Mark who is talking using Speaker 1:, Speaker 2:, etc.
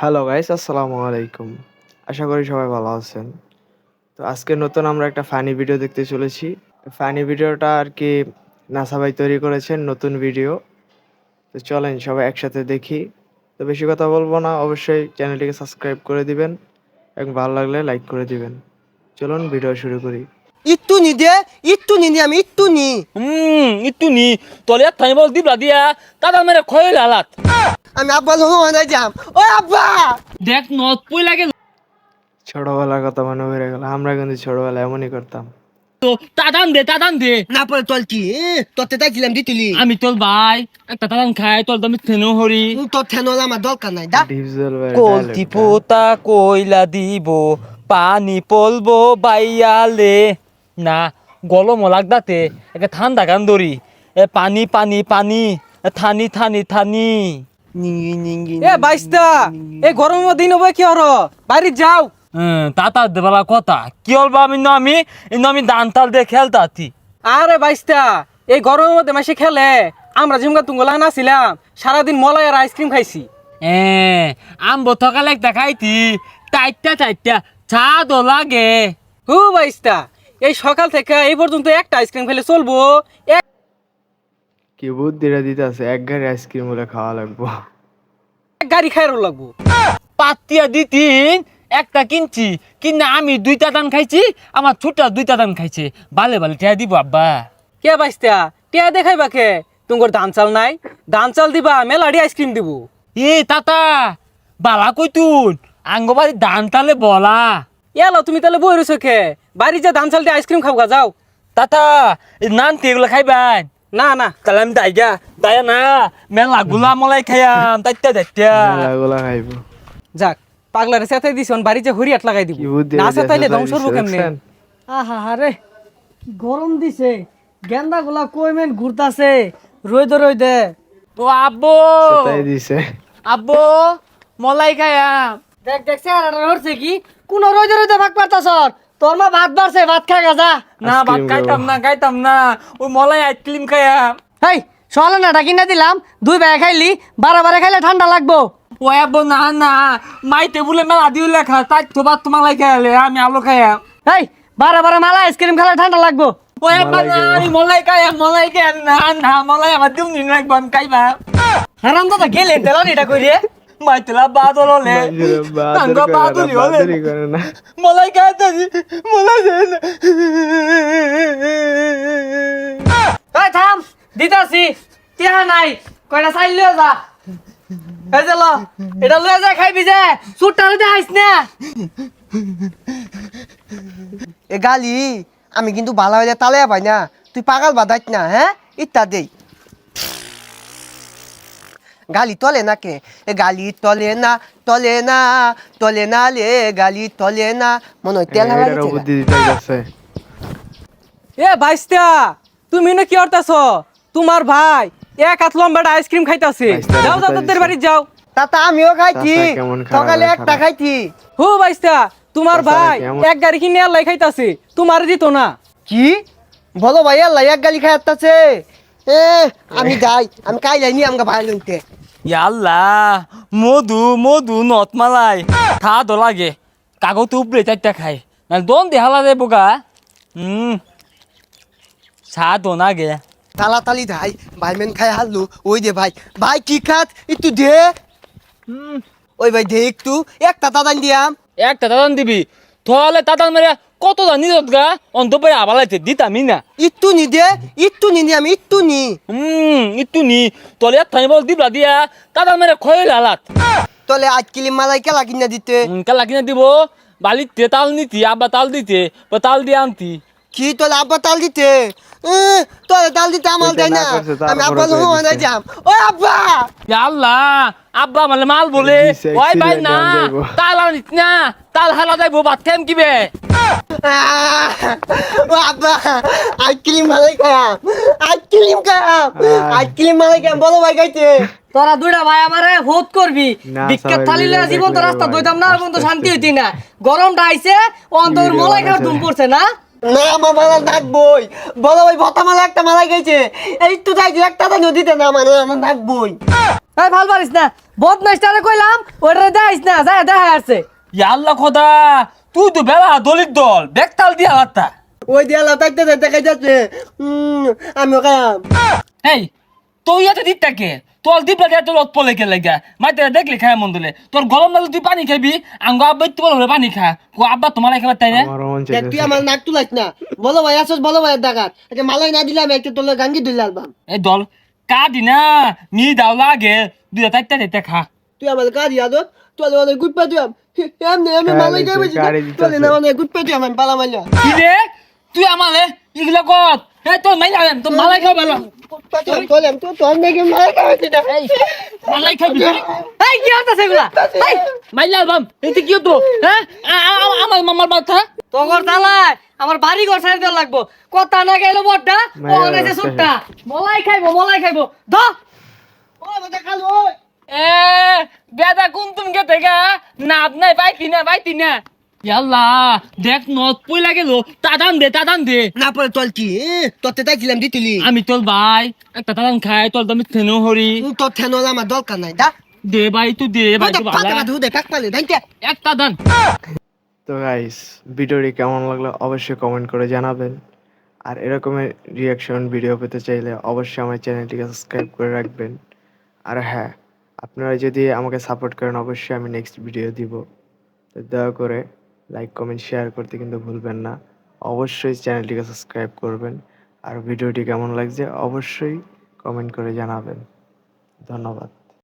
Speaker 1: Hello guys আসসালামু আলাইকুম আশা করি সবাই ভালো আছেন। তো আজকে নতুন আমরা একটা ফানি ভিডিও দেখতে চলেছি। ফানি ভিডিওটা আর কি নাসা ভাই তৈরি করেছেন নতুন ভিডিও তো চলেন সবাই একসাথে দেখি। তো বেশি কথা বলব না অবশ্যই চ্যানেলটিকে সাবস্ক্রাইব করে দিবেন এবং ভালো লাগলে লাইক করে দিবেন। চলুন ভিডিও শুরু করি।
Speaker 2: ইট্টু নি দে ইট্টু নি নি আমি ইট্টু নি।
Speaker 3: হুম একটু নি। তলে থাই বল দিবলা দিয়া তাদের মেরে খয়ে লালাত।
Speaker 2: আমি আব্বা মানে যাম। ও আব্বা!
Speaker 3: দেখ নত পই লাগে।
Speaker 1: ছোটবেলার কথা মনে পড়ে গেল আমরা কিন্তু ছোটবেলায় এমনই করতাম।
Speaker 3: তো তাদান দে তাদান দে।
Speaker 2: না পরে তোর কি? তোরতে তাইছিলাম দিতুলি।
Speaker 3: আমি তোর ভাই একটা তাদান খাই তোর দামি থেনো হরি।
Speaker 2: তোর ঠেনল আমার দরকার নাই দা।
Speaker 3: কলতি পোতা কইলা দিব পানি পলবো বাইয়ালে। না গলম লাগদাতে একটা ঠান্ডা গান ধরি। এ পানি পানি পানি থানি থানি থানি।
Speaker 4: এ বাইস্তা এই গরমের দিন হবে কি হর বাইরে যাও।
Speaker 3: তাতা দেবালা কথা। কি হলবা আমি না আমি? আমি দান তাল দিয়ে খেলতাতি
Speaker 4: আরে বাইস্তা এই গরমের মধ্যে মাসে খেলে। আমরা তুঙ্গলা নাছিলাম সারাদিন মলাই আর আইসক্রিম খাইছি।
Speaker 3: এ আম বতকালে একটা খাইতি। টাইটটা টাইটটা চা দো লাগে।
Speaker 4: হু বাইস্তা এই সকাল থেকে এই পর্যন্ত একটা আইসক্রিম খেলে চলবো। এক
Speaker 1: কি বুদ্ধিটা দিতে আছে এক গাড়ি আইসক্রিম বলে খাওয়া লাগবো।
Speaker 4: এক গাড়ি খাইরও লাগবো।
Speaker 3: পাতিয়া দিতিন একটা কিনছি কিনা আমি দুইটা দান খাইছি আমার ছোটা দুইটা দান খাইছে। বালে বালে টিয়া দিব আব্বা।
Speaker 4: কে বাইস্তা টিয়া দেখাইবা কে? তোমার ধান চাল নাই। ধান চাল দিবা মেলাডি আইসক্রিম দিব।
Speaker 3: এ তাতা বালা কইতুন আঙ্গবাড়ি দান তালে বলা।
Speaker 4: এলো তুমি তাহলে বই রয়েছো কে? বাড়ি যা ধান চাল দিয়ে আইসক্রিম খাব যাও।
Speaker 3: তাতা নান তেগুলো খাইবান।
Speaker 4: না না
Speaker 3: তাহলে আমি দাইগা। দায়া না মেলা গুলা মলাই খাইয়াম তাইতা দাইতা
Speaker 1: মেলাগুলা খাইবো।
Speaker 4: যাক পাগলারে সেতাই দিছ বাড়ি যে হরিয়াট লাগাই দিব। না
Speaker 1: আছে,
Speaker 4: ধ্বংস হব কেমনে?
Speaker 5: আহা হারে কি গরম দিছে। গেন্দা গুলা কই মেন ঘুরতাছে? রইদে রইদে।
Speaker 3: ও আব্বু!
Speaker 1: তাই দিছে।
Speaker 3: আব্বু মলাই খাইয়াম।
Speaker 5: দেখ দেখ চেহারাটা হচ্ছে কি? কোন রইদে রইদে ভাগ পারতাছ। তোর মা ভাত বাড়ছে ভাত খা গাজা।
Speaker 3: না ভাত খাইতাম না খাইতাম না। ওই মলাই আইসক্রিম খাইয়াম
Speaker 5: হেই সকালে না ডাকি না দিলাম। দুই বেলা খাইলি বারে বারে খাইলে ঠান্ডা লাগবো।
Speaker 3: ও আব্বু না না। মাই টেবুলে মেলা দিও লেখা তাই তো ভাত তো মালাই খাইলে আমি আলু খাইয়াম
Speaker 5: হেই বারে বারে মালা আইসক্রিম খেলে ঠান্ডা লাগবো।
Speaker 3: ও আব্বা না আমি মলাই খাইয়াম মলাই খাইয়াম না না মলাই আমার দিম নি রাখব আমি খাইবা।
Speaker 5: হারাম দাদা গেলে তেলা এটা কই
Speaker 1: বাহাদুরি করে না।
Speaker 3: মলাই খাইতাছি মলাই দেয় না
Speaker 5: এই থাম দিতাছি। টিয়া নাই। কয়টা চাইল লিয়ে যা। এই যে ল এটা লয়ে যা খাইবি যে। সুটটা লইতে আইস না?
Speaker 2: এ গালি আমি কিন্তু ভালো হইলে তালে পাই না। তুই পাগল বাদাইত না হ্যাঁ ইত্যা দেই গালি তলে না কে এ গালি তলে না তলে না তলে না লে গালি তলে না। মনে হয় তেল
Speaker 4: এ বাইস্তা তুমি না কি করতেছ? তোমার ভাই এক হাত লম্বাটা আইসক্রিম খাইতাছে। যাও যাও তোদের? বাড়ি যাও।
Speaker 2: তাতা আমিও খাইছি। সকালে একটা। খাইছি।
Speaker 4: হু বাইস্তা তোমার ভাই? এক গাড়ি কিনে আল্লাহ খাইতাছে। তোমার দিত না।
Speaker 2: কি? বলো ভাই আল্লাহ এক গালি খাই আসতেছে এ আমি যাই আমি কাই যাইনি আমাকে ভাই লইতে।
Speaker 3: ইয়াল্লা মধু মধু নত মালাই খা দো লাগে কাগজ উপরে চারটা খাই না দন দেহালা দে বোকা। হুম চা দো না গে
Speaker 2: তালাতালি ভাই ভাই মেন খাই হারলু ওই দে ভাই। ভাই কি খাত? একটু দে। ওই ভাই দে একটু। একটা দাদান দিয়াম।
Speaker 3: একটা দাদান দিবি। তাহলে দাদান মেরে কত জানি গা অন্তপরে আবালাইতে দিতামি না।
Speaker 2: ইটু নি দে ইটু নি নি আমি ইটু নি।
Speaker 3: হুম ইটু নি। তলে বল দিবলা দিয়া দাদান মেরে খয়ে লালাত।
Speaker 2: তলে আজ কিলি মালাই কে লাগিনা দিতে?
Speaker 3: কে লাগিনা দিব? বালিতে তাল নিতি আব্বা তাল দিতে বা তাল দিয়ে আনতি।
Speaker 2: কি তলে আব্বা তাল দিতে? এ, তলে তাল দিতে আমার দেয়
Speaker 1: না তার
Speaker 2: আমি আব্বা লোক
Speaker 1: দিছে।
Speaker 2: যাম। ও আব্বা!
Speaker 3: আল্লাহ আব্বা মানে মাল বলে। ওই ভাই না তাল আনিস না তাল হালা যাইবো ভাত খাইম কিবে?
Speaker 2: আব্বা আইসক্রিম মালাই খাম আইসক্রিম খাম আইসক্রিম মালাই খাম বলো ভাই খাইতে।
Speaker 5: তোরা দুইটা ভাই আমারে ভোট করবি। বিখ্যাত
Speaker 1: সবাই
Speaker 5: থালি লইয়া
Speaker 1: মিলে
Speaker 5: জীবন তো রাস্তা দইতাম না শান্তি হইতি না। গরমটা আইছে অন্তর মলাই খাওয়ার। ধুম পড়ছে না?
Speaker 2: না আমার মালা নাকবই বলো ভাই ভতা মালা একটা মালা গেছে এই তো চাইছি একটা তো নদীতে না মানে আমার নাকবই
Speaker 5: এই ভালো পারিস না। বদমাইস্টারে কইলাম ওটা দেখাইস না যায় দেখা আছে।
Speaker 3: আল্লাহ খোদা তুই তো বেলা দলিত দল দেখতাল দিয়া হাতটা
Speaker 2: ওই দিয়ে আল্লাহ থাকতে থাকতে খাই যাচ্ছে উম, আমিও খাইয়াম
Speaker 3: এই তুই এত দিকটাকে তোর দিবলা দিয়ে তোর অত পলে কে লাগা মাইতে দেখলে খায় মন দিলে তোর গরম লাগলে তুই পানি খাবি আঙ্গ আব্বা ইত্তু বলে পানি খা। কো আব্বা তোমার খাবার তাই না
Speaker 1: মন
Speaker 2: তুই আমার নাক তুলাইস না। বলো ভাই আসস বলো ভাই ডাকাত একটা মালাই না দিলাম একটা তোলে গাঙ্গি দিলে আলবাম।
Speaker 3: এই দল কাদি না নি দাও লাগে। দুইটা চারটা চারটা খা।
Speaker 2: তুই আমার কাজ ইয়াদত তোলে অনেক গুড পা তুই এমনি এমনি
Speaker 1: কারে
Speaker 2: মালাই
Speaker 1: দিতেছে?
Speaker 2: তোলে না অনেক গুড পা তুই আমি পালা মাইলা
Speaker 3: কি রে? তুই আমালে কত এই মাইলা মালাই খাও বেলা
Speaker 2: তো না
Speaker 5: এগুলা?
Speaker 3: মাইলা হ্যাঁ আ- আমার
Speaker 5: আমার বাড়ি ঘর সাইড দেওয়া লাগবো। কথা না গেল বড়টা সুটটা। মলাই খাইবো মলাই খাইবো।
Speaker 3: এ বেদা কোন তুমি কে থেকে? নাপ নাই পাইতি না পাইতি না। ইয়াল্লা দেখ গেল তাদান দে তাদান দে।
Speaker 2: না পরে তোল কি তোতে তাইছিলাম দিতুলি
Speaker 3: আমি তোর ভাই একটা তাদান খাই তোর থেনো হরি।
Speaker 2: তোর আমার দরকার নাই দা।
Speaker 3: দে ভাই তুই দে ভাই তুই ভালো
Speaker 2: কাক পালে দাইতে
Speaker 3: একটা দান
Speaker 1: তো। গাইস ভিডিওটি কেমন লাগল অবশ্যই কমেন্ট করে জানাবেন। আর এরকমের রিয়াকশন ভিডিও পেতে চাইলে অবশ্যই আমার চ্যানেলটিকে সাবস্ক্রাইব করে রাখবেন। আর হ্যাঁ আপনারা যদি আমাকে সাপোর্ট করেন অবশ্যই আমি নেক্সট ভিডিও দিব। তো দয়া করে লাইক কমেন্ট শেয়ার করতে কিন্তু ভুলবেন না। অবশ্যই চ্যানেলটিকে সাবস্ক্রাইব করবেন। আর ভিডিওটি কেমন লাগছে অবশ্যই কমেন্ট করে জানাবেন। ধন্যবাদ।